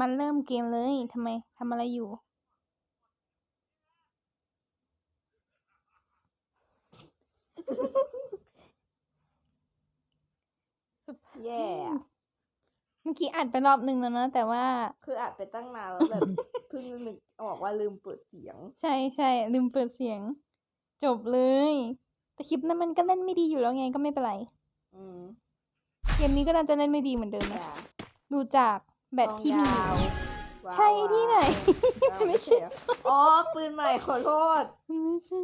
มันเริ่มเกมเลยทำไมทำอะไรอยู่ แย่อะเมื่อกี้อัดไปรอบหนึ่งแล้วนะ แต่ว่า คืออัดไปตั้งนานแล้วแบบเพิ่งนึกออกว่าลืมเปิดเสียง ใช่ใช่ลืมเปิดเสียง จบเลย แต่คลิปนั้นมันก็เล่นไม่ดีอยู่แล้วไงก็ไม่เป็นไรอืมเกมนี้ก็น่าจะเล่นไม่ดีเหมือนเดิมอนะย่าดูจาก แบตที่มีซองยาวว้าวใช่ที่ไหนว้าวไม่ใช่เหรออ๋อ ปืนใหม่ขอโทษมันไม่ใช่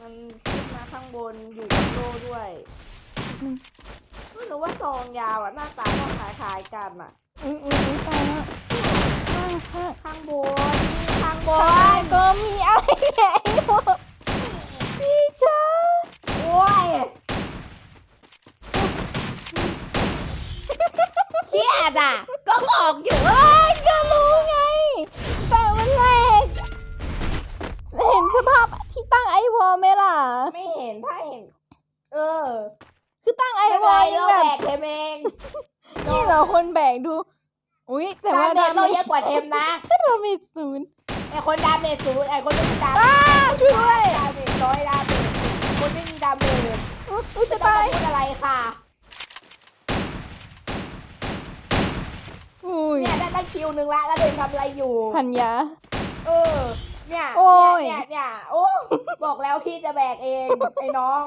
มันขึ้นมาข้างบนอยู่กับโล่ด้วยอืมไม่รู้ว่าซองยาวอะ หน้าตาก็คล้ายๆกันอะอุ้ยอุ้ยอุ้ยตายแล้วข้างข้างข้างบน ข้างบข้างนก็มีอะไรใหญ่หมดพี่จ้า โอ้ยเครียดอะ ก็ บอกอยู่เอ้ยก็รู้ไง แต่มันแหลกเห็นสภาพที่ตั้งไอวอลไหมล่ะ ไม่เห็นถ้าเห็น เออคือตั้งไอไม่วเป็นอไรลยังเราแบแบบกเทมเองนี่เหราคนแบกดู อุ้ยแต่ดาว่าเมจเราเยอะกว่าเทมนะเรามีศูนย์ไอคนดาเมจศูนย์ไอคนไม่มีดาเมอ้าจช่วยด้วยดาเมจร้อยดาเมจคนไม่มีดาเมจอุ๊ยอุ๊ยจะไม่ต้องตายมาพูดอะไรค่ะ อุ้ยเนี่ยได้ตั้งคิวหนึ่งละแล้วเดินทำอะไรอยู่ พันยา เออ เนี่ยโอ้ย เนี่ยเนี่ยเนี่ยโอ้บอกแล้วพี่จะแบกเองไอ้น้อง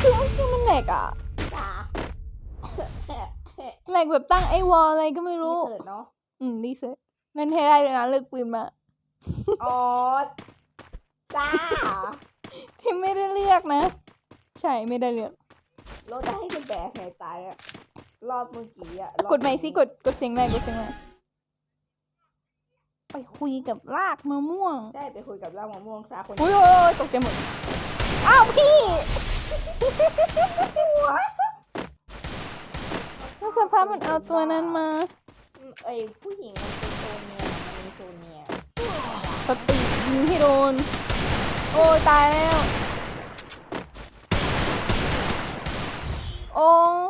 คือคือมันแหลกอะจ้าแหลกแบบตั้งไอวอลอะไรก็ไม่รีรู้ เสิร์ชเนาะอืมดีเซ็ตนั่นให้ได้เลยนะเลือกปืนมา อ๋อจ้าที่ไม่ได้เลือกนะ ใช่ไม่ได้เลือก เราจะให้คุณแบกไงตายอะ รอบเมื่อกี้อะรอบกดใหม่สินี้กดกดเสียงอะไรกดเสียงอะไรไปคุยกับลากมะม่วงได้ไปคุยกับร่างมะม่วงซาคนอุ้ยโอ้ยตกใจหมดอ้าวพี่แล้วสภาพมันเอาตัวนั้นมาอืมไอ้ผู้หญิงมันเป็นโซเนียมันมีโซเนียสติยิงให้โดน โอ้ยตายแล้ว โอ้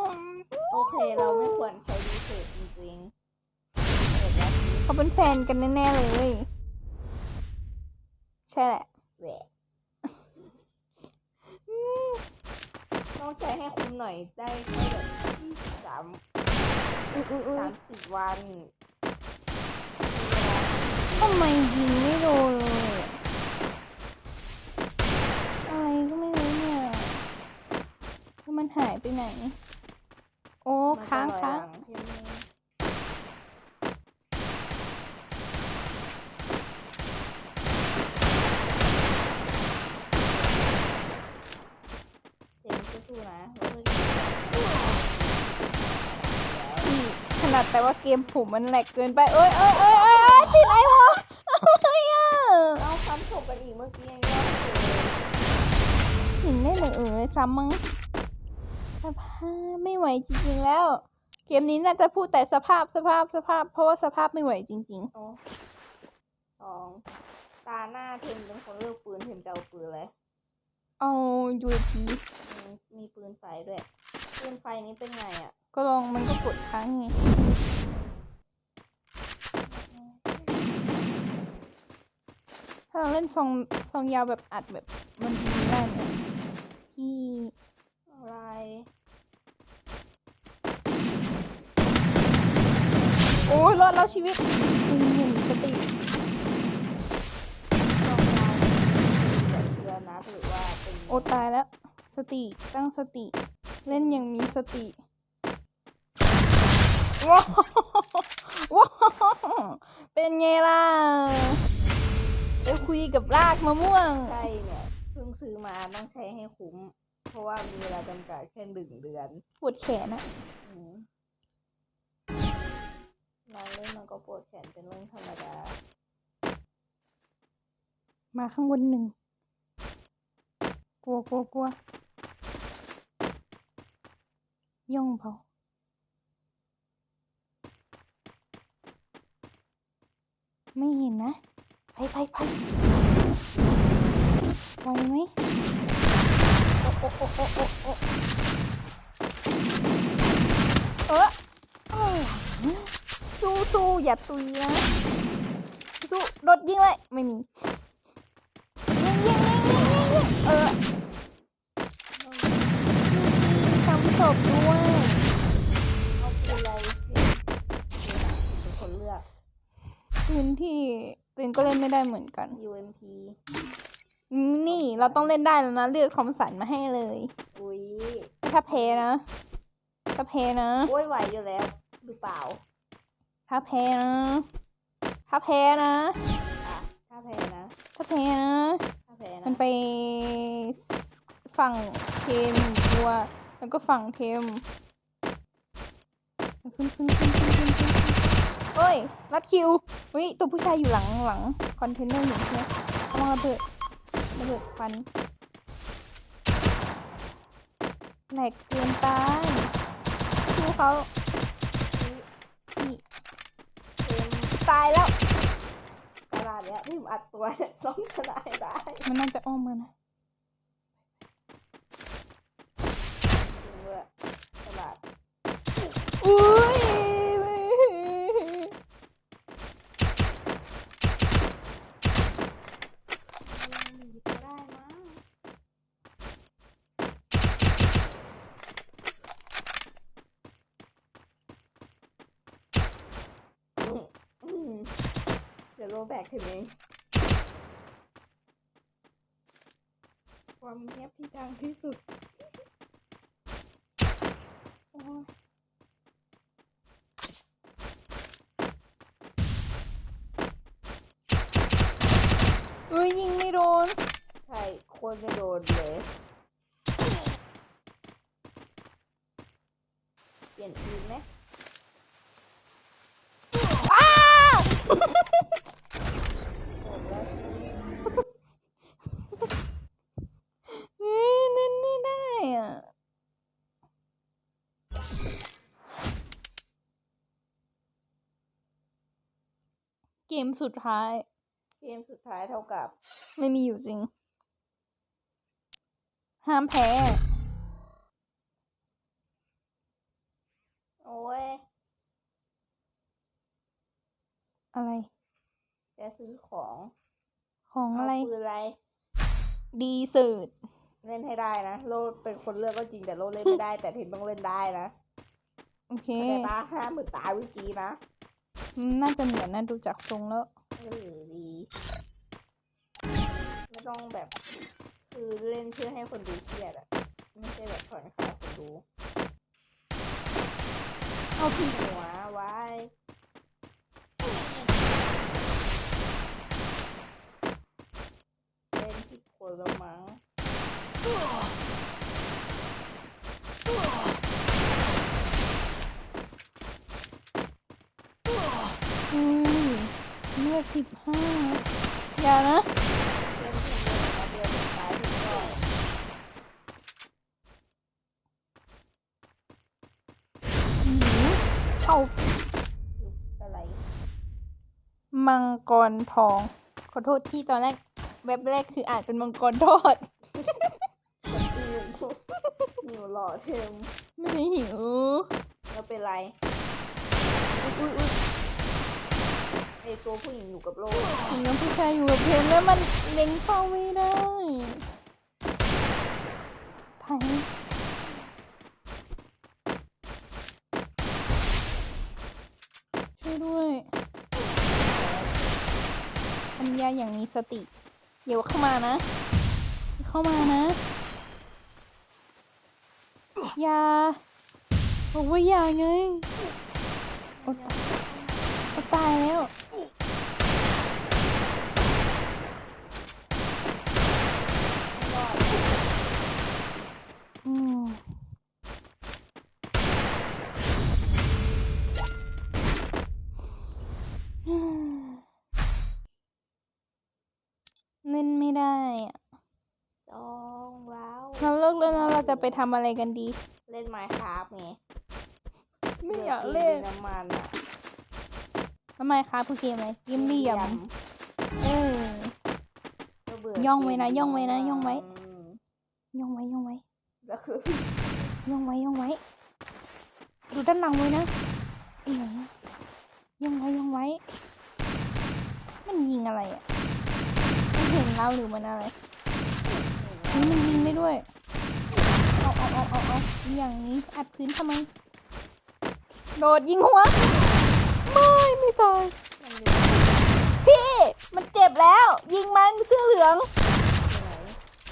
โอ เคเราไม่ควรใช้รีเสิร์ชจริงๆเดี๋ยวนะเขาเป็นแฟนกันแน่ๆเลย ใช่แหละแหวะต้องใช้ให้คุ้มหน่อยได้แค่แบบสามอุ๊ยอุ๊ยอุ๊ยสามสิบวันทำไมยิงไม่โดนเลยอะอะไรก็ไม่รู้เนี่ยแล้วมันหายไปไหน โอ้มันจะค้างลอยค้างหลังให้แม่เจมส์สู้ๆนะแล้วเธอจะพี่ขนาดแต่ว่าเกมผมมันแหลกเกินไปเอ้ยเอ้ยเอ้ยเอ้ยเอ้ยติดไอ้พออะไรอะเอาซ้ำศพกันอีกเมื่อกี้ยังยอดอยู่เลยเห็นได้เลยเออซ้ำมั้งสภาพ ไม่ไหวจริงๆแล้ว เกมนี้น่าจะพูดแต่สภาพสภาพสภาพ เพราะว่าสภาพไม่ไหวจริงโอ้สองตาหน้าเทมเป็นคนเลือกปืนเทมจะเอาปืนเลยๆเอา UAP มีปืนไฟด้วย ปืนไฟนี้เป็นไงอะ ก็ลองมันก็กดค้างไงถ้าเราเล่นซองซองยาวแบบอัดแบบมันดีได้เนี่ยพี่อะไร โอ้ยรอ ดแล้วชีวิตหนึ่งหนึ่งสติต้องการเดือนนะหรือว่าเป็นโอ้ตายแล้ว สติตั้งสติ เล่นอย่างมีสติว้าวว้าวเป็นไงล่ะไปคุยกับรากมะม่วงใช่เนี่ยเพิ่งซื้อมาต้องใช้ให้คุ้ม เพราะว่ามีเวลาจำกัดแค่หนึ่งเดือน ปวดแขนอะอืม นอนเล่นมันก็ปวดแขนเป็นเรื่องธรรมดา มาข้างบนหนึ่ง กลัวกลัวกลัวย่องเปล่าไม่เห็นนะไปไปไปไหวไหมโอ้โอ้โอ้โอ้โอ้เออ สู้สู้อย่าตุยนะสู้โดดยิงเลยไม่มียิงยิงยิงยิงยิงยิงเออทำศพด้วยเอาปืนอะไรสิเป็นคนเลือกปืนที่ปืนก็เล่นไม่ได้เหมือนกัน UMP นี่เราต้องเล่นได้แล้วนะ เลือกทอมสันมาให้เลย อุ้ยถ้าเพนะถ้าเพนะโอ้ยไหวอยู่แล้วหรือเปล่า ถ้าเพนะถ้าเพนะอะถ้าแพ้นะถ้าเพนะ ถ้าแพ้นะ มันไปฝั่งเทมตัว แล้วก็ฝั่งเทมขึ้นขึ้นขึ้นขึ้นขึ้นขึ้นโอ้ยรัดคิวเฮ้ยตัวผู้ชายอยู่หลังหลังคอนเทนเนอร์อยู่ใช่ไหมเอามาระเบิดระเบิดฟันแหลกเกินไปดูเขานี่ เต็มตายแล้วกระดาษเนี้ยที่ผมอัดตัวสองกระดาษได้มันน่าจะอ้อมมานะจริงด้วยกระดาษอุ้ย หยิบก็ได้มั้งอืมอืมเดี๋ยว โลแบกถึงเองความเงียบที่ดังที่สุดโอ้เอ้ยยิงไม่โดน ใช่โคนจะโดนเลย เปลี่ยนทีมไหม อ้า โดนแล้ว เฮ้ยเล่นไม่ได้อะ เกม สุดท้าย เกมสุดท้ายเท่ากับ ไม่มีอยู่จริง ห้ามแพ้ โอ้ย อะไร จะซื้อของของเอาอะไรปืนอะไร ดีสุดเล่นให้ได้นะ โลดเป็นคนเลือกก็จริงแต่โลดเล่นไม่ได้ แต่เทนต้องเล่นได้นะโอเคเข้าใจปะห้ามเหมือนตายเมื่อกี้นะอืม น่าจะเหมือนนะดูจากทรงแล้วเออดีไม่ต้องแบบ คือเล่นเพื่อให้คนดูเครียดอะไม่ใช่แบบผ่อนคลายคนดูเอาพี่หัวไว้เล่นผิดคนละมั้ง อุ้ย เลือดสิบห้าอย่านะเล่นผิดคนละเดียวสุดท้ายถึงก็หืมเข้าคืออะไร มังกรทอง ขอโทษที่ตอนแรกเว็บแรกคืออ่านเป็นมังกรทอดอืมหิวหล่อเทมไม่ได้หิวแล้วเป็นไร อุ้ยอุ้ย ไอตัวผู้หญิงอยู่กับโลกถึงน้ำผู้ชายอยู่กับเพลนแล้วมันเล็งเข้าไม่ได้ไทยช่วยด้วยทำยาอย่างมีสติเดี๋ยวเข้ามานะ เข้ามานะยาบอกว่ายาไงโอ๊ยโอ๊ยตายแล้ว ไม่ได้อะจองว้าวเราเลิกเล่นแล้วเราจะไปทำอะไรกันดี เล่นไมค์ครับไงไม่อยากเล่นน้ำมันอะทำไมคะผู้เกมอะไรเกมเหลี่ยมเออก็เบื่ย่องไว้นะย่องไว้นะย่องไว้อืมย่องไว้ย่องไว้แล้วคือย่องไว้ย่องไว้ดูด้านหลังไว้นะอีหยังยังไว้ยังไว้ มันยิงอะไรอะมัน เห็นเราหรือมันอะไรเฮ้ยมันยิงได้ด้วย เอาเอาเอาเอาเอาอย่างนี้อัดพื้นทำไม โดดยิงหัว ไม่ไม่ตาย พี่มันเจ็บแล้ว ยิงมันเสื้อเหลืองที่ไหน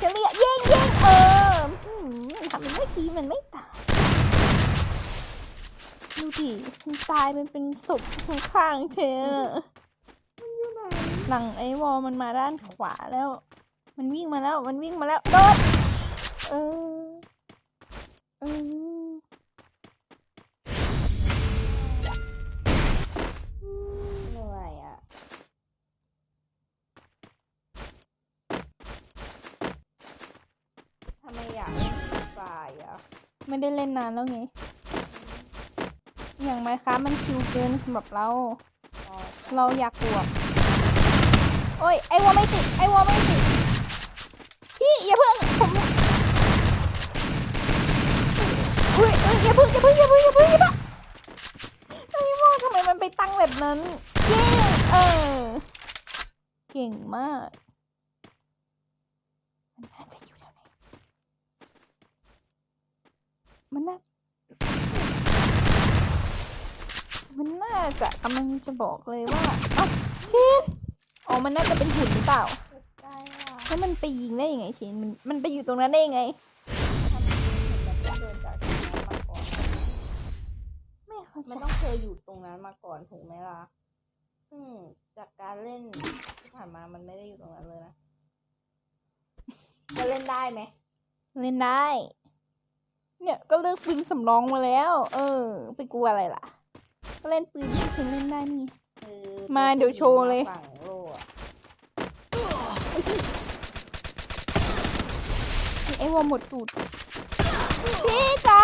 จะเรียกยิงยิงเอออืมทำเป็นไม่ทีมันไม่ตายดูดิมันตายมันเป็นศพข้างๆเชยอะมันอ หนหลังไอ้วอลมันมาด้านขวาแล้ว มันวิ่งมาแล้ว มันวิ่งมาแล้ว โดด เออ เออ เหนื่อยอะ ทำไมอยากเล่นฟรีไฟร์อะ ไม่ได้เล่นนานแล้วไง อย่างไมค้ามันชิวเกินสำหรับเรา อ๋อ เราอยากบวก โอ้ยไอ้วอลไม่ติดไอ้วอลไม่ติดพี่อย่าเพิ่งผมอุ้ยอุ้ยอย่าเพิ่งอย่าเพิ่งอย่าเพิ่งอย่าเพิ่งอย่าเพิ่งไอ้วอลทำไมมันไปตั้งแบบนั้นเก่งเออเก่งมากมันน่าจะอยู่แถวไหนมันน่ามันน่าจะกำลังจะบอกเลยว่าเอ้า มันน่าจะเป็นหุ่นหรือเปล่าได้อะแล้วมันไปยิงได้ยังไงชินมันมันไปอยู่ตรงนั้นได้ยังไงทำไมมันต้องเดินจากตรงนั้นมาก่อนไม่เข้าใจมันต้องเคยอยู่ตรงนั้นมาก่อนถูกไหมล่ะซึ่งจากการเล่นที่ผ่านมามันไม่ได้อยู่ตรงนั้นเลยนะจะเล่นได้ไหมเล่นได้ เนี่ยก็เลือกปืนสำรองมาแล้ว เออ ไปกลัวอะไรล่ะ ก็เล่นปืนที่ชินเล่นได้นี่คือมาเดี๋ยวโชว์เลย ฝั่ง ไอ้วอลหมดตูด พี่จ้า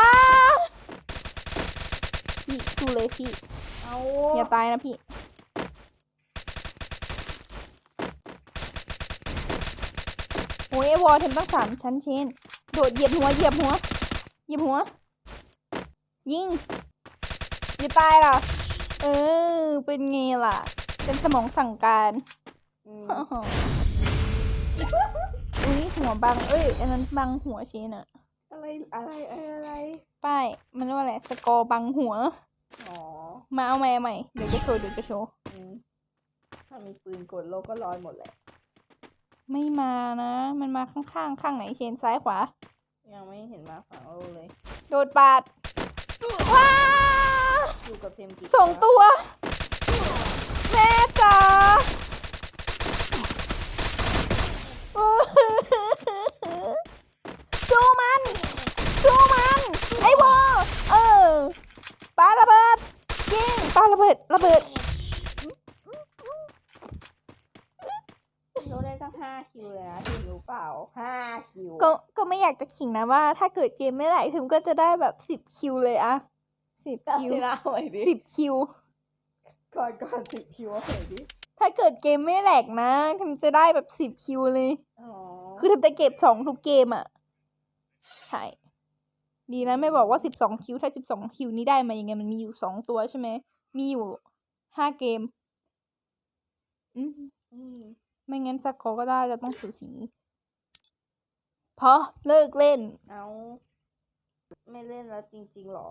พี่สู้เลยพี่ เอาอย่าตายนะพี่ โอ้ยไอ้วอลเทมตั้งสามชั้นเชน โดดเหยียบหัวเหยียบหัวเหยียบหัว ยิงอย่าตายล่ะ เออ เป็นไงล่ะ เป็นสมองสั่งการอืม อุ้ยหัวบัง เอ้ย อันนั้นบังหัวเชนอะอะไรอะไรอะไร ป้าย มันเรียกว่าอะไร สกอร์บังหัว อ๋อมาเอาใหม่เอาใหม่ เดี๋ยวจะโชว์ เดี๋ยวจะโชว์ อืมถ้ามีปืนกดโลก็ลอยหมดแหละ ไม่มานะ มันมาข้างๆข้างไหนเชนซ้ายขวา ยังไม่เห็นมาฝั่งโลเลย โดดปาด ว้าอยู่กับเทมกิสองตัว แม่จ๋าโอ้สู้มันสู้มัน ไอ้วอเออปาระเบิดยิงปาระเบิด ระเบิด โลได้ตั้งห้าคิวเลยนะถึงรู้เปล่าห้าคิว ก็ก็ไม่อยากจะ ขิงนะว่า ถ้าเกิดเกมไม่ไหลถึงก็จะได้แบบสิบคิวเลยอะสิบจำคิวที่เล่าไว้ดิสิบคิว ก่อนก่อนสิบคิวเอาไว้ดิถ้าเกิดเกมไม่แหลกนะทำจะได้แบบสิบคิวเลย อ๋อคือทำจะเก็บสองทุกเกมอะใช่ดีนะไม่บอกว่าสิบสองคิว ถ้าสิบสองคิวนี้ได้มายังไงมันมีอยู่สองตัวใช่ไหม มีอยู่ห้าเกม อืมอืมไม่งั้นสกอร์ก็ได้จะต้องสูสี พอเลิกเล่น เอา ไม่เล่นแล้วจริงๆหรอ